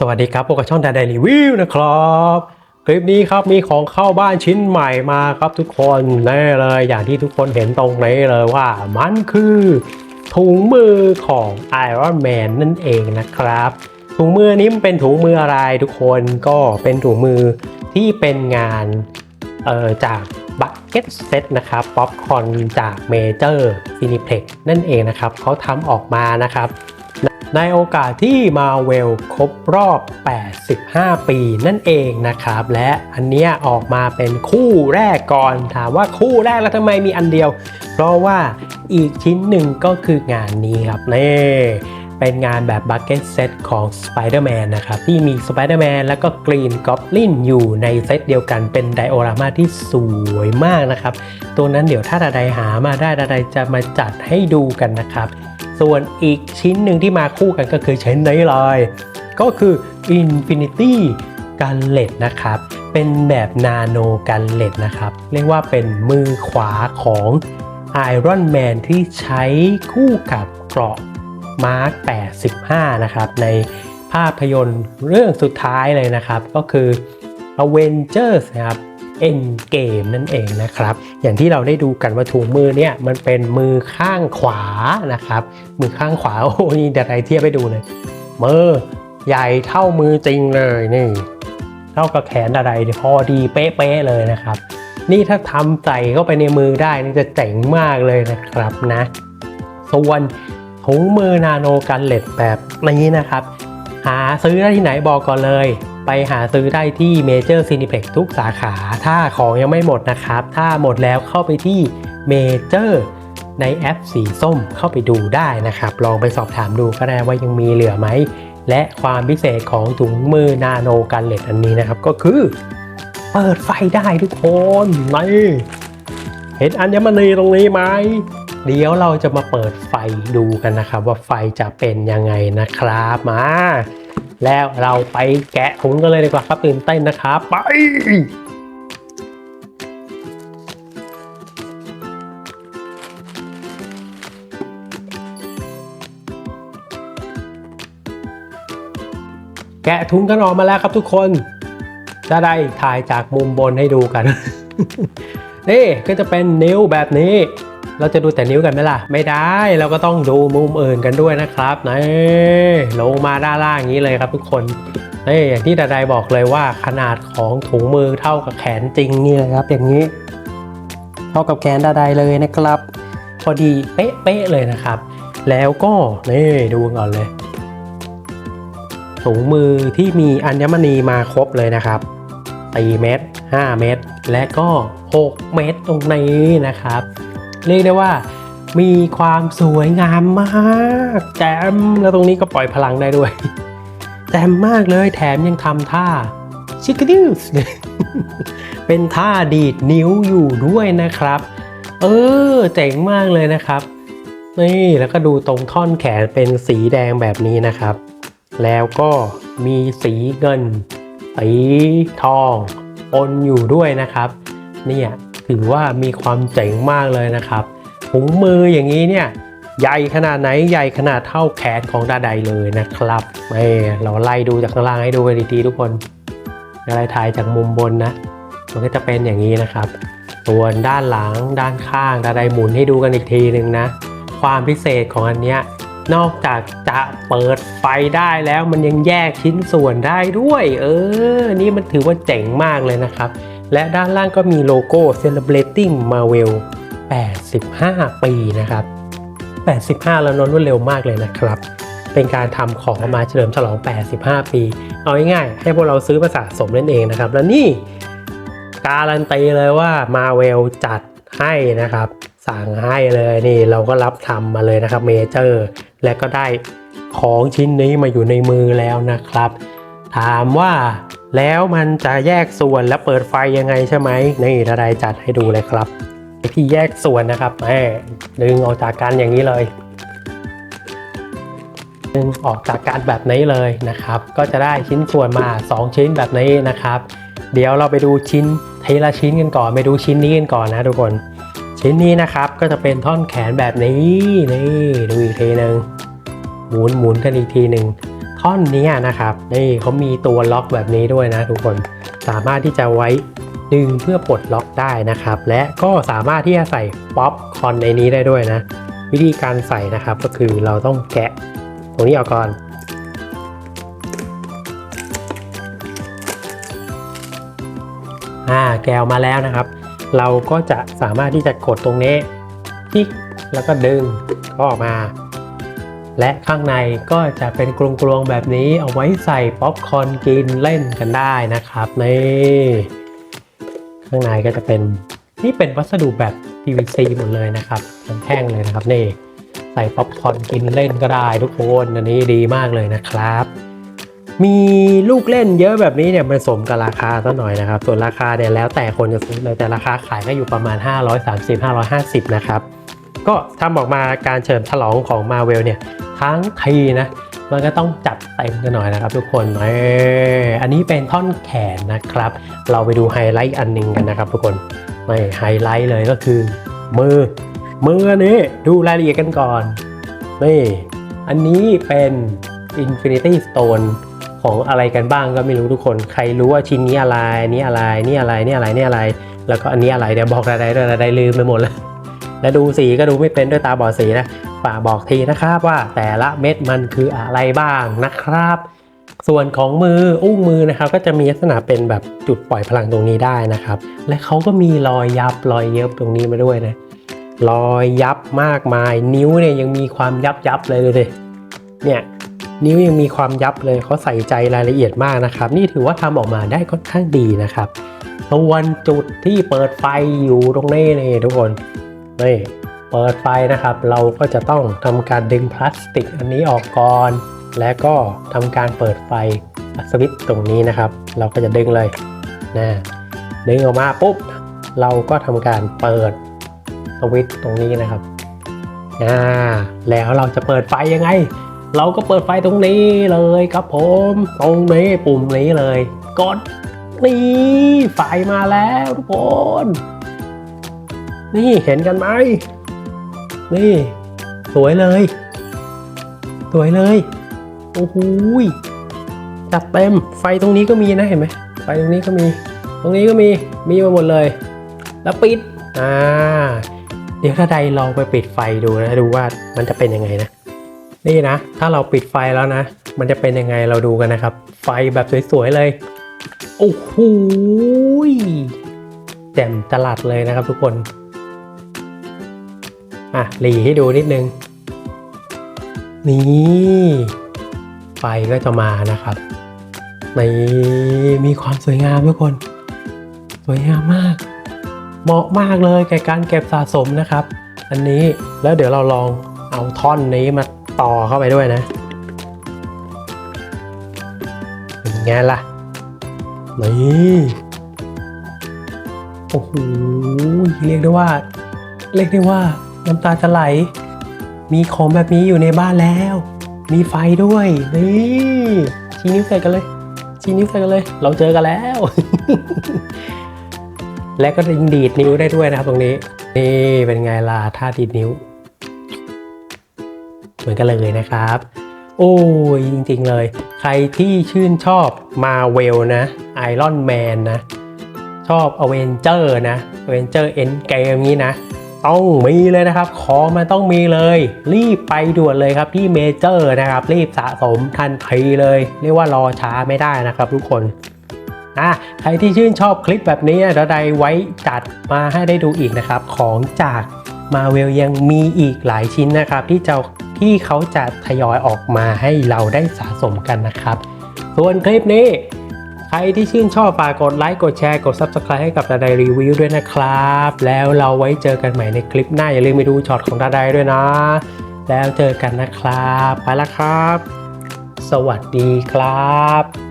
สวัสดีครับพวกบช่องดาไดรีวิวนะครับ คลิปนี้ครับมีของเข้าบ้านชิ้นใหม่มาครับทุกคนแน่เลยอย่างที่ทุกคนเห็นตรงนี้เลยว่ามันคือถุงมือของ Iron Man นั่นเองนะครับ ถุงมือนี้มันเป็นถุงมืออะไรทุกคนก็เป็นถุงมือที่เป็นงานเอ่อจากบักเก็ตเซตนะครับป๊อปคอนจากเมเจอร์ฟินิเพล็กนั่นเองนะครับเขาทำออกมานะครับ ในโอกาสที่มาเวลครบรอบ 85 ปีนั่นเองนะครับ และอันเนี้ยออกมาเป็นคู่แรกก่อนถามว่าคู่แรกแล้วทำไมมีอันเดียว เพราะว่าอีกชิ้นหนึ่งก็คืองานนี้ครับนี่เป็นงานแบบบักเก็ตเซตของ Spider-Man นะครับ ที่มี Spider-Man แล้วก็ Green Goblin อยู่ในเซตเดียวกันเป็นไดโอรามาที่สวยมากนะครับ ตัวนั้นเดี๋ยวถ้าดาไดหามาได้ดาไดจะมาจัดให้ดูกันนะครับ ส่วนอีกชิ้นหนึ่งที่มาคู่กันก็คือชิ้นนี้เลยก็คือ Infinity g a n l e t นะครับ เป็นแบบนาโนกันเลตนะครับ เรียกว่าเป็นมือขวาของ Iron Man ที่ใช้คู่กับเกราะมาร์ค85 นะครับ ในภาพยนตร์เรื่องสุดท้ายเลยนะครับ ก็คือ Avengers นะครับ Endgame นั่นเองนะครับ อย่างที่เราได้ดูกันว่าถุงมือเนี่ยมันเป็นมือข้างขวานะครับ มือข้างขวาโอ้โหนี่เดี๋ยวไรเทียบให้ดูเลยมือใหญ่เท่ามือจริงเลยนี่เท่ากับแขนอะไรพอดีเป๊ะๆเลยนะครับ นี่ถ้าทำใส่เข้าไปในมือได้นี่จะเจ๋งมากเลยนะครับนะส่วนถุงมือนาโนกันเล็ดแบบนี้นะครับ หาซื้อได้ที่ไหนบอกก่อนเลย ไปหาซื้อได้ที่เมเจอร์ซีนิเพล็กทุกสาขา ถ้าของยังไม่หมดนะครับ ถ้าหมดแล้วเข้าไปที่เมเจอร์ในแอปสีส้มเข้าไปดูได้นะครับ ลองไปสอบถามดูก็ได้ว่ายังมีเหลือไหม และความพิเศษของถุงมือนาโนกันเล็ดอันนี้นะครับ ก็คือ เปิดไฟได้ทุกคนนี่เห็นอัญมณีตรงนี้ไหมเดี๋ยวเราจะมาเปิดไฟดูกันนะครับ ว่าไฟจะเป็นยังไงนะครับมา แล้วเราไปแกะถุงกันเลยดีกว่าครับตื่นเต้นนะครับไปแกะถุงกันออกมาแล้วครับทุกคน จะได้ถ่ายจากมุมบนให้ดูกัน นี่ก็จะเป็นนิ้วแบบนี้ เราจะดูแต่นิ้วกันไหมล่ะ ไม่ได้เราก็ต้องดูมุมอื่นกันด้วยนะครับนี่ลงมาด้านล่างอย่างนี้เลยครับทุกคนนี่อย่างที่ดาไดบอกเลยว่าขนาดของถุงมือเท่ากับแขนจริงนี่เลยครับ อย่างนี้ เท่ากับแขนดาไดเลยนะครับ พอดีเป๊ะๆเลยนะครับ แล้วก็นี่ดูก่อนเลยถุงมือที่มีอัญมณีมาครบเลยนะครับ4เม็ด5เม็ดและก็ 6 เม็ดตรงนี้นะครับ เรียกได้ว่ามีความสวยงามมากแจมแล้วตรงนี้ก็ปล่อยพลังได้ด้วยแจมมากเลยแถมยังทำท่าชิคกี้ดิวส์เป็นท่าดีดนิ้วอยู่ด้วยนะครับ เออเจ๋งมากเลยนะครับนี่แล้วก็ดูตรงท่อนแขนเป็นสีแดงแบบนี้นะครับ แล้วก็มีสีเงิน สีทองปนอยู่ด้วยนะครับ เนี่ย ถือว่ามีความเจ๋งมากเลยนะครับถุงมืออย่างนี้เนี่ยใหญ่ขนาดไหนใหญ่ขนาดเท่าแขนของดาไดเลยนะครับเออเราไล่ดูจากข้างล่างให้ดูกันดีๆทุกคนอะไรถ่ายจากมุมบนนะมันก็จะเป็นอย่างนี้นะครับ ส่วนด้านหลังด้านข้างดาไดหมุนให้ดูกันอีกทีหนึ่งนะ ความพิเศษของอันเนี้ยนอกจากจะเปิดไฟได้แล้วมันยังแยกชิ้นส่วนได้ด้วย เออ นี่มันถือว่าเจ๋งมากเลยนะครับ และด้านล่างก็มีโลโก้ Celebrating Marvel 85 ปีนะครับ 85 แล้วนนรวดเร็วมากเลยนะครับ เป็นการทำของมาเฉลิมฉลอง 85 ปี เอาง่ายๆ ให้พวกเราซื้อมาสะสมนั่นเองนะครับ แล้วนี่การันตีเลยว่ามาเวลจัดให้นะครับ สั่งให้เลยนี่เราก็รับทำมาเลยนะครับเมเจอร์ และก็ได้ของชิ้นนี้มาอยู่ในมือแล้วนะครับ ถามว่าแล้วมันจะแยกส่วนและเปิดไฟยังไงใช่ไหมนี่ทนายจัดให้ดูเลยครับวิธีแยกส่วนนะครับแหมดึงออกจากกันอย่างนี้เลยดึงออกจากกันแบบนี้เลยนะครับ ก็จะได้ชิ้นส่วนมา 2 ชิ้นแบบนี้นะครับ เดี๋ยวเราไปดูชิ้นทีละชิ้นกันก่อนไปดูชิ้นนี้กันก่อนนะทุกคน ชิ้นนี้นะครับก็จะเป็นท่อนแขนแบบนี้นี่ดูอีกทีหนึ่งหมุนหมุนกันอีกทีหนึ่ง ท่อนนี้นะครับนี่เขามีตัวล็อกแบบนี้ด้วยนะทุกคนสามารถที่จะไว้ดึงเพื่อปลดล็อกได้นะครับ และก็สามารถที่จะใส่ป๊อปคอนในนี้ได้ด้วยนะ วิธีการใส่นะครับก็คือเราต้องแกะตรงนี้ออกก่อน อ่าแกะออกมาแล้วนะครับ เราก็จะสามารถที่จะกดตรงนี้คลิกแล้วก็ดึงก็ออกมา และข้างในก็จะเป็นกลวงๆแบบนี้เอาไว้ใส่ป๊อปคอร์นกินเล่นกันได้นะครับนี่ข้างในก็จะเป็นนี่เป็นวัสดุแบบ PVC หมดเลยนะครับทั้งแท่งเลยนะครับนี่ใส่ป๊อปคอร์นกินเล่นก็ได้ทุกคนอันนี้ดีมากเลยนะครับ มีลูกเล่นเยอะแบบนี้เนี่ยมันสมกับราคาซะหน่อยนะครับ ส่วนราคาเนี่ยแล้วแต่คนจะซื้อเลยแต่ราคาขายก็อยู่ประมาณ 530-550 นะครับ ก็ทำออกมาการเฉลิมฉลองของมาเวลเนี่ย ทั้งทีนะ มันก็ต้องจัดเต็มกันหน่อยนะครับทุกคนเอออันนี้เป็นท่อนแขนนะครับ เราไปดูไฮไลท์อันหนึงกันนะครับทุกคนไม่ไฮไลท์เลยก็คือ มือ มืออันนี้ดูรายละเอียดกันก่อนนี่อันนี้เป็น Infinity Stone ของอะไรกันบ้างก็ไม่รู้ทุกคน ใครรู้ว่าชิ้นนี้อะไรนี่อะไรนี่อะไรนี่อะไรนี่อะไร แล้วก็อันนี้อะไรเดี๋ยวบอกรายได้ด้วยรายได้ลืมไปหมดแล้ว แล้วดูสีก็ดูไม่เป็นด้วยตาบอดสีนะ ฝากบอกทีนะครับว่าแต่ละเม็ดมันคืออะไรบ้างนะครับ ส่วนของมืออุ้งมือนะครับ ก็จะมีลักษณะเป็นแบบจุดปล่อยพลังตรงนี้ได้นะครับ และเขาก็มีรอยยับรอยเย็บตรงนี้มาด้วยนะรอยยับมากมาย นิ้วเนี่ยยังมีความยับยับเลยดูดิเนี่ยนิ้วยังมีความยับเลยเขาใส่ใจรายละเอียดมากนะครับ นี่ถือว่าทำออกมาได้ค่อนข้างดีนะครับส่วนจุดที่เปิดไฟอยู่ตรงนี้นี่ทุกคนนี่ เปิดไฟนะครับ เราก็จะต้องทำการดึงพลาสติกอันนี้ออกก่อน และก็ทำการเปิดไฟสวิตช์ตรงนี้นะครับ เราก็จะดึงเลยนะดึงออกมาปุ๊บ เราก็ทำการเปิดสวิตช์ตรงนี้นะครับอ่าแล้วเราจะเปิดไฟยังไง เราก็เปิดไฟตรงนี้เลยครับผม ตรงนี้ปุ่มนี้เลยกดนี่ไฟมาแล้วทุกคน นี่เห็นกันไหม นี่สวยเลย สวยเลย โอ้โหจัดเต็ม ไฟตรงนี้ก็มีนะเห็นไหม ไฟตรงนี้ก็มี ตรงนี้ก็มี มีมาหมดเลย แล้วปิด อ่า เดี๋ยวถ้าใดลองไปปิดไฟดูนะ ดูว่ามันจะเป็นยังไงนะ นี่นะ ถ้าเราปิดไฟแล้วนะ มันจะเป็นยังไงเราดูกันนะครับ ไฟแบบสวยๆเลย โอ้โหแจ่มตลัดเลยนะครับทุกคน อะหลีให้ดูนิดนึง นี่ไฟก็จะมานะครับนี่มีความสวยงามทุกคน สวยงามมาก เหมาะมากเลยแก่การเก็บสะสมนะครับ อันนี้แล้วเดี๋ยวเราลองเอาท่อนนี้มาต่อเข้าไปด้วยนะเป็นไงล่ะนี่โอ้โหเรียกได้ว่า เรียกได้ว่า น้ำตาจะไหล มีของแบบนี้อยู่ในบ้านแล้ว มีไฟด้วย นี่ชี้นิ้วใส่กันเลย ชี้นิ้วใส่กันเลย เราเจอกันแล้ว และก็ดีดนิ้วได้ด้วยนะครับตรงนี้ นี่เป็นไงล่ะท่าดีดนิ้ว เหมือนกันเลยนะครับ โอ้ยจริงๆเลย ใครที่ชื่นชอบมาเวลนะไอรอนแมนนะ ชอบอเวนเจอร์นะอเวนเจอร์เอ็นเกมนี้นะ ต้องมีเลยนะครับ ของมันต้องมีเลย รีบไปด่วนเลยครับที่เมเจอร์นะครับ รีบสะสมทันทีเลย เรียกว่ารอช้าไม่ได้นะครับทุกคนอะใครที่ชื่นชอบคลิปแบบนี้เราได้ไว้จัดมาให้ได้ดูอีกนะครับ ของจากมาเวลยังมีอีกหลายชิ้นนะครับ ที่จะที่เขาจะทยอยออกมาให้เราได้สะสมกันนะครับ ส่วนคลิปนี้ ใครที่ชื่นชอบฝากกดไลค์กดแชร์กด Subscribe ให้กับดาไดรีวิวด้วยนะครับ แล้วเราไว้เจอกันใหม่ในคลิปหน้า อย่าลืมไปดูช็อตของดาไดด้วยนะ แล้วเจอกันนะครับ ไปละครับ สวัสดีครับ